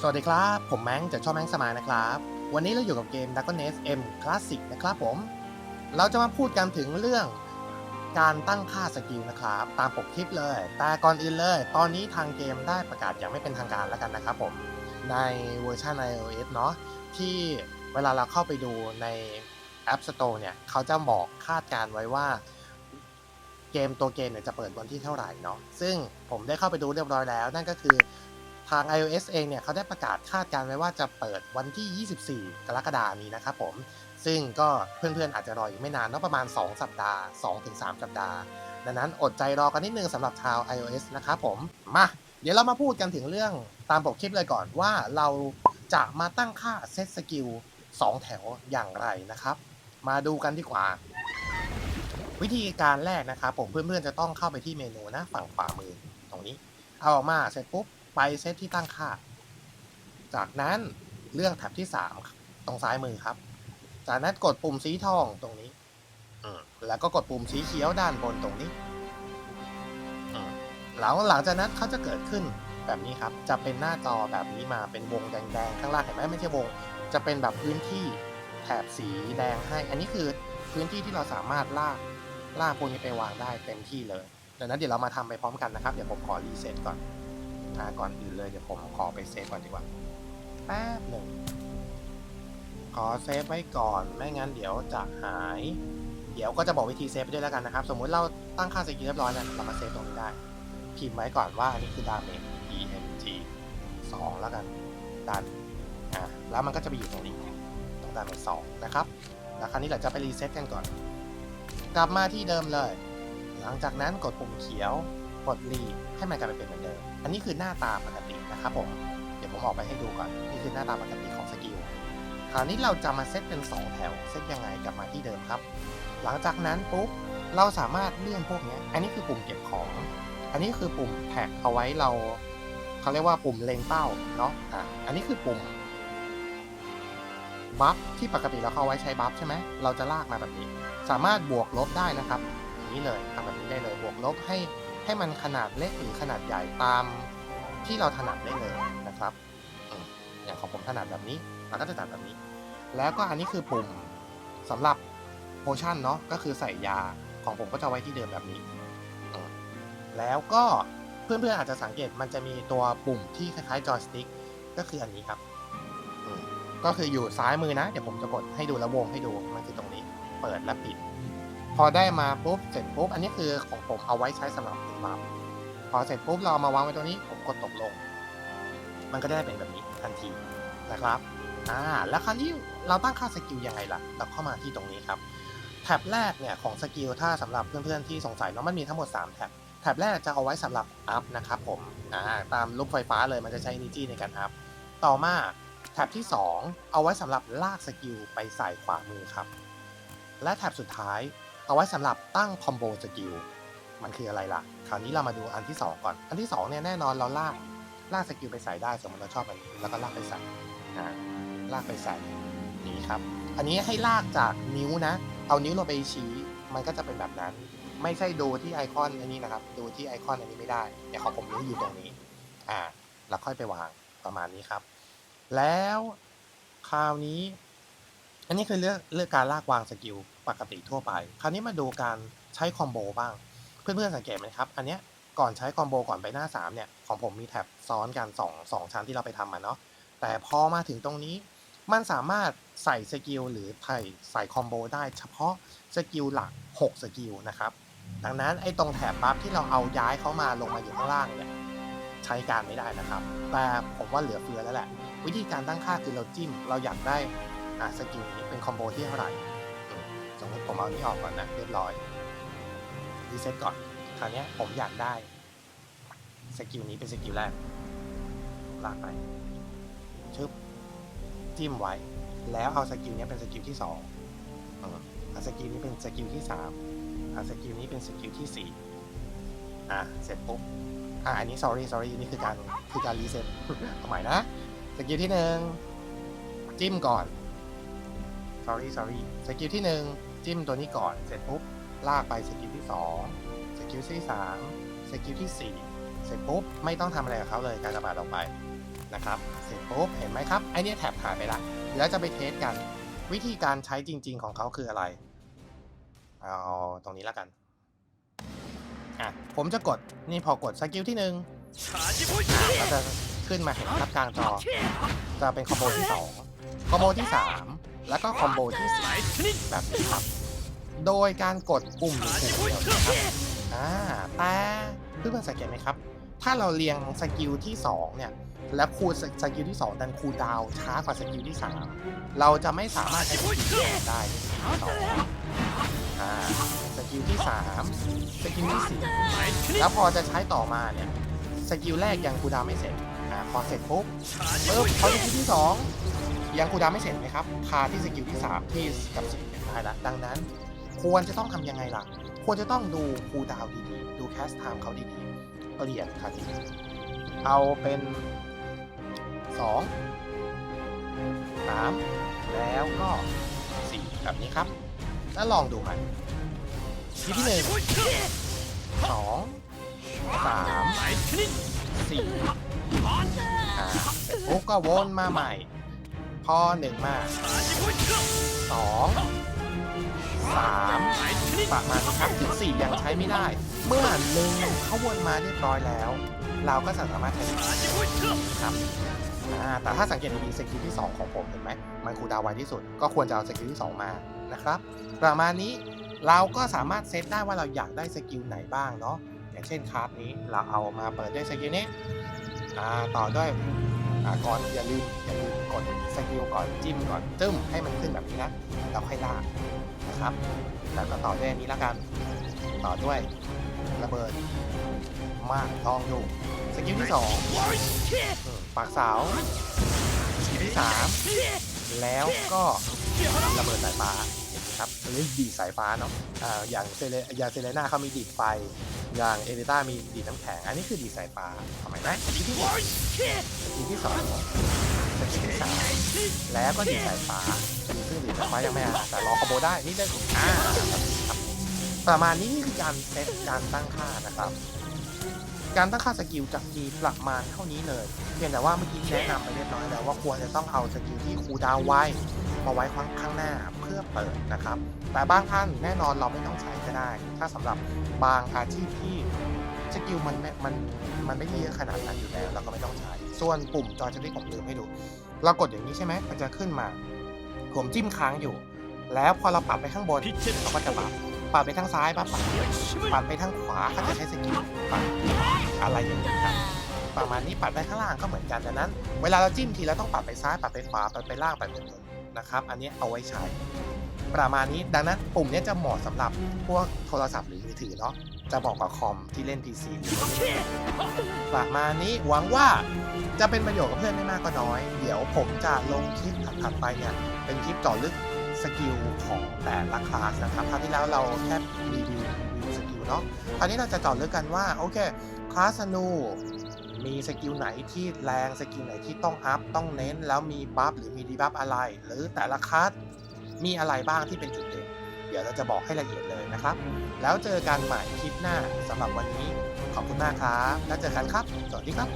สวัสดีครับ ผมแมงจากช่องแมงสมายนะครับ วันนี้เราอยู่กับเกม Dragon Nest M Classic นะครับผม เราจะมาพูดกันถึงเรื่องการตั้งค่าสกิลนะครับ ตามปกคลิปเลย แต่ก่อนอื่นเลย ตอนนี้ทางเกมได้ประกาศอย่างไม่เป็นทางการแล้วกันนะครับผม ในเวอร์ชัน iOS เนาะที่เวลาเราเข้าไปดูใน App Store เนี่ย เขาจะบอกคาดการณ์ไว้ว่าเกมตัวเกมเนี่ยจะเปิดวันที่เท่าไหร่เนาะซึ่งผมได้เข้าไปดูเรียบร้อยแล้ว นั่นก็คือ ทาง iOS เองเนี่ยเขาได้ประกาศคาดการณ์ไว้ว่าจะเปิดวันที่ 24 กรกฎาคมนี้นะครับผม ซึ่งก็เพื่อนๆอาจจะรออยู่ไม่นานเนาะประมาณ 2 สัปดาห์ 2-3 สัปดาห์ ดังนั้นอดใจรอกันนิดนึงสำหรับชาว iOS นะครับผม มา เดี๋ยวเรามาพูดกันถึงเรื่องตามปกคลิปเลยก่อนว่าเราจะมาตั้งค่าเซตสกิล2 แถวอย่างไรนะครับ มาดูกันดีกว่า วิธีการแรกนะครับผมเพื่อนๆจะต้องเข้าไปที่เมนูนะฝั่งขวามือตรงนี้ เอาออกมาเสร็จปุ๊บ ไปเซตที่ตั้งค่า จากนั้นเลือกแท็บที่ 3 ตรงซ้ายมือครับ จากนั้นกดปุ่มสีทองตรงนี้ แล้วก็กดปุ่มสีเขียวด้านบนตรงนี้หลังหลังจากนั้นเขาจะเกิดขึ้นแบบนี้ครับ จะเป็นหน้าจอแบบนี้มาเป็นวงแดงๆ ข้างล่างเห็นไหมไม่ใช่วง จะเป็นแบบพื้นที่แถบสีแดงให้ อันนี้คือพื้นที่ที่เราสามารถลากลากพวกนี้ไปวางได้เต็มที่เลยดังนั้นเดี๋ยวเรามาทำไปพร้อมกันนะครับ เดี๋ยวผมขอรีเซ็ตก่อน อ่าก่อนอื่นเลยเดี๋ยวผมขอไปเซฟก่อนดีกว่าแป๊บหนึ่งขอเซฟไว้ก่อนไม่งั้นเดี๋ยวจะหาย เดี๋ยวก็จะบอกวิธีเซฟไปด้วยแล้วกันนะครับ สมมุติเราตั้งค่าสกิลเรียบร้อยแล้วเรามาเซฟตรงนี้ได้ พิมพ์ไว้ก่อนว่าอันนี้คือ damage emg 2 แล้วกันดันอ่าแล้วมันก็จะไปอยู่ตรงนี้ตรง damage 2นะครับแล้วคราวนี้เราจะไปรีเซ็ตกันก่อน กลับมาที่เดิมเลย หลังจากนั้นกดปุ่มเขียว กดรีให้มันกลับไปเป็นเหมือนเดิม อันนี้คือหน้าตาปกตินะครับผม เดี๋ยวผมออกไปให้ดูก่อน นี่คือหน้าตาปกติของสกิล คราวนี้เราจะมาเซตเป็น 2 แถว เซตยังไงกลับมาที่เดิมครับ หลังจากนั้นปุ๊บ เราสามารถเลื่อนพวกนี้ อันนี้คือปุ่มเก็บของ อันนี้คือปุ่มแท็กเอาไว้เราเขาเรียกว่าปุ่มเล็งเป้าเนาะ อะ อันนี้คือปุ่มบัฟที่ปกติเราเข้าไว้ใช้บัฟใช่ไหม เราจะลากมาแบบนี้ สามารถบวกลบได้นะครับ อย่างนี้เลยทำแบบนี้ได้เลย บวกลบให้ ให้มันขนาดเล็กหรือขนาดใหญ่ตามที่เราถนัดได้เลยนะครับอย่างของผมถนัดแบบนี้เราก็จะจัดแบบนี้ แล้วก็อันนี้คือปุ่มสำหรับโพชั่นเนาะก็คือใส่ยาของผมก็จะไว้ที่เดิมแบบนี้ แล้วก็เพื่อนๆอาจจะสังเกตมันจะมีตัวปุ่มที่คล้ายๆจอยสติ๊กก็คืออันนี้ครับก็คืออยู่ซ้ายมือนะ เดี๋ยวผมจะกดให้ดูแล้ววงให้ดูมันคือตรงนี้ เปิดและปิด พอได้มาปุ๊บเสร็จปุ๊บอันนี้คือของผมเอาไว้ใช้สำหรับติดบัฟพอเสร็จปุ๊บเรามาวางไว้ตรงนี้ผมกดตกลง มันก็ได้เป็นแบบนี้ทันทีนะครับอ่าแล้วคราวนี้เราตั้งค่าสกิลยังไงล่ะเราเข้ามาที่ตรงนี้ครับแท็บแรกเนี่ยของสกิลถ้าสำหรับเพื่อนๆที่สงสัยเนาะมันมีทั้งหมด 3 แท็บแท็บแรกจะเอาไว้สำหรับอัพนะครับผมอ่าตามลูกไฟฟ้าเลยมันจะใช้ energy ในการอัพต่อมาแท็บที่ 2 เอาไว้สำหรับลากสกิลไปใส่ขวามือครับ และแท็บสุดท้าย เอาไว้สำหรับตั้งคอมโบสกิลมันคืออะไรล่ะ คราวนี้เรามาดูอันที่ 2 ก่อน อันที่2เนี่ยแน่นอนเราลากลากสกิลไปใส่ได้สมมติเราชอบอันนี้แล้วก็ลากไปใส่ลากไปใส่นี่ครับ อันนี้ให้ลากจากนิ้วนะ เอานิ้วลงไปชี้มันก็จะเป็นแบบนั้น ไม่ใช่ดูที่ไอคอนอันนี้นะครับ ดูที่ไอคอนอันนี้ไม่ได้เนี่ยของผมนิ้วอยู่ตรงนี้ อ่า แล้วค่อยไปวางประมาณนี้ครับ แล้วคราวนี้ อันนี้คือเลือกเลือกการลากวางสกิลปกติทั่วไป คราวนี้มาดูการใช้คอมโบบ้าง เพื่อนๆสังเกตไหมครับ อันเนี้ยก่อนใช้คอมโบก่อนไปหน้า 3 เนี่ย ของผมมีแท็บซ้อนกัน2 2ชั้นที่เราไปทำมาเนาะ แต่พอมาถึงตรงนี้ มันสามารถใส่สกิลหรือใส่ใส่คอมโบได้เฉพาะสกิลหลัก 6 สกิลนะครับ ดังนั้นไอ้ตรงแถบบัฟที่เราเอาย้ายเขามาลงมาอยู่ข้างล่างเนี่ยใช้การไม่ได้นะครับ แต่ผมว่าเหลือเฟือแล้วแหละ วิธีการตั้งค่าคือเราจิ้ม เราอยากได้ อะสกิลนี้เป็นคอมโบที่เท่าไหร่สมมติผมเอานี้ออกก่อนนะเรียบร้อยรีเซ็ตก่อนคราวนี้ผมอยากได้สกิลนี้เป็นสกิลแรกลากไปชึบจิ้มไว้ แล้วเอาสกิลนี้เป็นสกิลที่สองอืมเอาสกิลนี้เป็นสกิลที่สามเอาสกิลนี้เป็นสกิลที่สี่อะเสร็จปุ๊บอะอันนี้ sorry sorry นี่คือการคือการรีเซ็ตเอาใหม่นะสกิลที่หนึ่งจิ้มก่อน sorry sorry สกิลที่ 1 จิ้มตัวนี้ก่อน เสร็จปุ๊บ ลากไปสกิลที่ 2 สกิลที่ 3 สกิลที่ 4 เสร็จปุ๊บ ไม่ต้องทำอะไรกับเขาเลยการกระบาดออกไปนะครับ เสร็จปุ๊บ เห็นไหมครับ ไอเนี้ยแถบหายไปละ แล้วจะไปเทสกัน วิธีการใช้จริง ๆ ของเขาคืออะไร เอาตรงนี้แล้วกัน อะ ผมจะกด นี่พอกดสกิลที่หนึ่งจะขึ้นมาเห็นครับกลางจอ จะเป็นคอมโบที่สองคอมโบที่สาม แล้วก็คอมโบที่สแบบนี้ครับ โดยการกดปุ่มเดียวนะครับอ่าแต่เพื่อนๆสังเกตไหมครับ ถ้าเราเรียงสกิลที่2เนี่ยและคูณสกิลที่ 2 ดันคูดาวช้ากว่าสกิลที่ 3 เราจะไม่สามารถใช้สกิลได้ต่สกิลที่ 3 สกิลที่ 4 แล้วพอจะใช้ต่อมาเนี่ยสกิลแรกยังคูดาวไม่เสร็จอพอเสร็จปุ๊บเออบพอสกิลที่ 2 ยังคูดาไม่เสร็จไหมครับ คาที่สกิลที่ 3 ที่กับสกิลท้ายละดังนั้น ควรจะต้องทำยังไงล่ะ ควรจะต้องดูคูดาวดีๆ ดูแคสไทม์เขาดีๆเปลี่ยนคาทีเอาเป็น 2 3 แล้วก็ 4 แบบนี้ครับ แล้วลองดูกันทีที่หนึ่งสองสามสี่โอ้ก็วนมาใหม่ พ่อหนึ่งมากสองสามประมาณครับถึงสี่ยังใช้ไม่ได้ เมื่อหนึ่งเขาวนมาเรียบร้อยแล้ว เราก็สามารถใช้ครับแต่ถ้าสังเกตดีสกิลที่ 2 ของผมเห็นไหมมันคูดาวไวที่สุด ก็ควรจะเอาสกิลที่ 2 มานะครับประมาณนี้เราก็สามารถเซตได้ว่าเราอยากได้สกิลไหนบ้างเนาะอย่างเช่นคาร์ดนี้เราเอามาเปิดด้วยสกิลนี้ต่อด้วย อากรอย่าลืมอย่าลืมกดสกิลก่อนจิ้มก่อนจึ้มให้มันขึ้นแบบนี้นะแล้วค่อยลากนะครับ แล้วก็ต่อด้วยนี้แล้วกัน ต่อด้วยระเบิด มากลองอยู่สกิลที่สองปากสาวสกิลที่สามแล้วก็ระเบิดสายฟ้า ครับอันนี้ดีสายฟ้าเนาะอ่อย่างเซเลอยาเซเลน่าเขามีดีดไฟ อย่างเอลิต้ามีดีดน้ำแข็ง อันนี้คือดีสายฟ้าทำไมไหมดีที่นึ่งดีที่สองสกิลที่สามแล้วก็ดีสายฟ้าซึ่นดีสายฟ้ายังไม่อะแต่รอคอมโบได้ นี่ได้ถูกอ่าประมาณนี้นี่คือการเซตการตั้งค่านะครับการตั้งค่าสกิลจากจีประมาณเท่านี้เลย เพียงแต่ว่าเมื่อกี้แนะนำไปเรียบร้อยแล้วว่าควรจะต้องเอาสกิลที่คูดาวไว้ มาไว้ข้างหน้าเพื่อเปิดนะครับ แต่บางท่านแน่นอนเราไม่ต้องใช้ก็ได้ ถ้าสำหรับบางอาชีพที่สกิลมันมันมันไม่เยอะขนาดนั้นอยู่แล้วเราก็ไม่ต้องใช้ ส่วนปุ่มจอจะได้ผมลืมให้ดู เรากดอย่างนี้ใช่ไหมมันจะขึ้นมา ผมจิ้มค้างอยู่ แล้วพอเราปรับไปข้างบนเขาก็จะปรับปรับไปทางซ้ายปรับปรับไปทางขวาเขาจะใช้สกิลปรับอะไรอย่างนี้ครับประมาณนี้ปัดไปข้างล่างก็เหมือนกันดังนั้น เวลาเราจิ้มทีเราต้องปัดไปซ้ายปัดไปขวาปัดไปล่างปัดไปบน นะครับ อันนี้เอาไว้ใช้ ประมาณนี้ดังนั้นปุ่มนี้จะเหมาะสำหรับพวกโทรศัพท์หรือมือถือเนาะจะบอกกับคอมที่เล่น PC ประมาณนี้หวังว่าจะเป็นประโยชน์กับเพื่อนไม่มากก็น้อย เดี๋ยวผมจะลงคลิปถัดไปเนี่ยเป็นคลิปเจาะลึกสกิลของแต่ละคลาสนะครับคราวที่แล้วเราแค่รีวิวสกิลเนาะคราวนี้เราจะเจาะลึกกันว่าโอเคคลาสนู มีสกิลไหนที่แรงสกิลไหนที่ต้องอัพต้องเน้น แล้วมีบัฟหรือมีดีบัฟอะไร หรือแต่ละคลาสมีอะไรบ้างที่เป็นจุดเด่น เดี๋ยวเราจะบอกให้ละเอียดเลยนะครับ แล้วเจอกันใหม่คลิปหน้าสำหรับวันนี้ขอบคุณมากครับ แล้วเจอกันครับ สวัสดีครับ